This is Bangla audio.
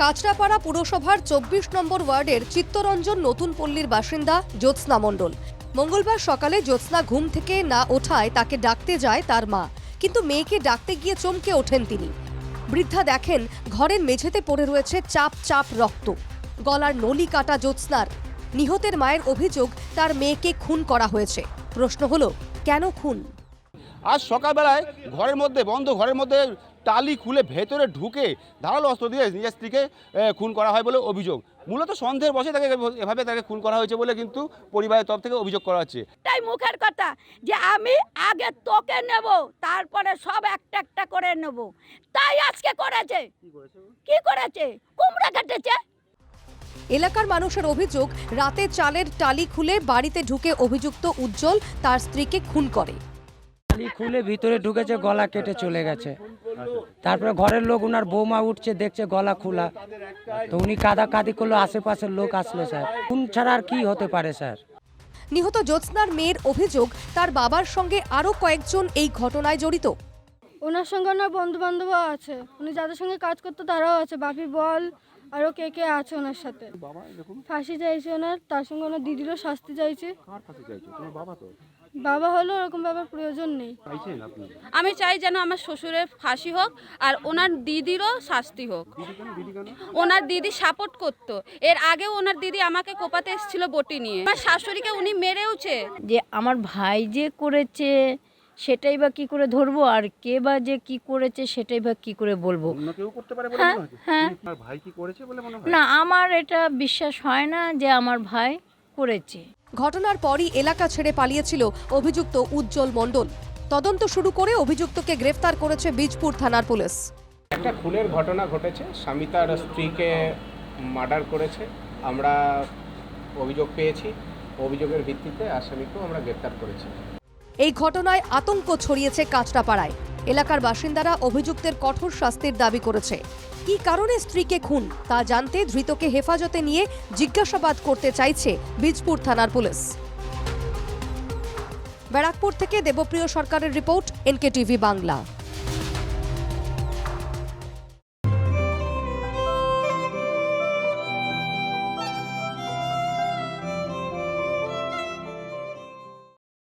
কাঁচরাপাড়া পুরসভার চব্বিশ নম্বর ওয়ার্ডের চিত্তরঞ্জন নতুন পল্লীর বাসিন্দা জ্যোৎস্না মণ্ডল। মঙ্গলবার সকালে জ্যোৎস্না ঘুম থেকে না ওঠায় তাকে ডাকতে যায় তার মা, কিন্তু মেয়েকে ডাকতে গিয়ে চমকে ওঠেন তিনি। বৃদ্ধা দেখেন ঘরের মেঝেতে পড়ে রয়েছে চাপ চাপ রক্ত। গলার নলি কাটা জ্যোৎস্নার। নিহতের মায়ের অভিযোগ, তার মেয়েকে খুন করা হয়েছে। প্রশ্ন হলো, কেন খুন? আজ সকালবেলায় ঘরের মধ্যে, বন্ধ ঘরের মধ্যে টালি খুলে ভেতরে ঢুকে ধারালো অস্ত্র দিয়ে নিজের স্ত্রীকে খুন করা হয় বলে অভিযোগ। মূলত সন্দেহের বসে তাকে এভাবে তাকে খুন করা হয়েছে বলে কিন্তু পরিবারের তরফ থেকে অভিযোগ করা হচ্ছে। একটাই মুখের কথা যে আমি আগে তোকে নেব তারপরে সব একটা একটা করে নেব। তাই আজকে করেছে। কি করেছে কুমড়া কেটেছে। এলাকার মানুষের অভিযোগ রাতে চালের টালি খুলে বাড়িতে ঢুকে অভিযুক্ত উজ্জ্বল তার স্ত্রীকে খুন করে। খালি খুলে ভিতরে ঢুকেছে গলা কেটে চলে গেছে। তারপরে ঘরের লোক, উনার বৌমা উঠছে, দেখছে গলা খোলা। তো উনি কাদা কাদি করল, আশেপাশের লোক আসলো, স্যার। খুন ছাড়া আর কি হতে পারে, স্যার? নিহত জ্যোৎস্নার মেয়ের অভিযোগ, তার বাবার সঙ্গে আরও কয়েকজন এই ঘটনায় জড়িত। ওনার সঙ্গে ওনার বন্ধু বান্ধবও আছে। উনি যাদের সঙ্গে কাজ করতো তারাও আছে। বাপি বল আরও কে কে আছে ওনার সাথে। ফাঁসি চাইছে ওনার তার সঙ্গে ওনার দিদিরও শাস্তি চাইছে। বাবা হলেও ওরকম ব্যাপার প্রয়োজন নেই। আমি চাই যেন আমার শ্বশুরের ফাঁসি হোক আর ওনার দিদিরও শাস্তি হোক। ওনার দিদি সাপোর্ট করতো। এর আগে ওনার দিদি আমাকে কোপাতে এসেছিল বটি নিয়ে। আমার শাশুড়িকে উনি মেরেওছে। যে আমার ভাই যে করেছে সেটাই বা কি করে ধরবো? আর কে বা যে কি করেছে সেটাই বা কি করে বলব? হ্যাঁ হ্যাঁ? ভাই কি করেছে না আমার এটা বিশ্বাস হয় না যে আমার ভাই করেছে। ঘটনার পরই এলাকা ছেড়ে পালিয়েছিল অভিযুক্ত উজ্জ্বল মণ্ডল। তদন্ত শুরু করে অভিযুক্তকে গ্রেফতার করেছে বীজপুর থানার পুলিশ। একটা খুনের ঘটনা ঘটেছে। স্বামী তার স্ত্রীকে মার্ডার করেছে। আমরা অভিযোগ পেয়েছি। অভিযোগের ভিত্তিতে আসামিকেও আমরা গ্রেপ্তার করেছি। এই ঘটনায় আতঙ্ক ছড়িয়েছে কাঁচরাপাড়ায়। এলাকার বাসিন্দারা অভিযুক্তের কঠোর শাস্তির দাবি করেছে। কি কারণে স্ত্রীকে খুন, তা জানতে ধৃতকে হেফাজতে নিয়ে জিজ্ঞাসাবাদ করতে চাইছে বীজপুর থানার পুলিশ। ব্যারাকপুর থেকে দেবপ্রিয় সরকারের রিপোর্ট এনকে টিভি বাংলা।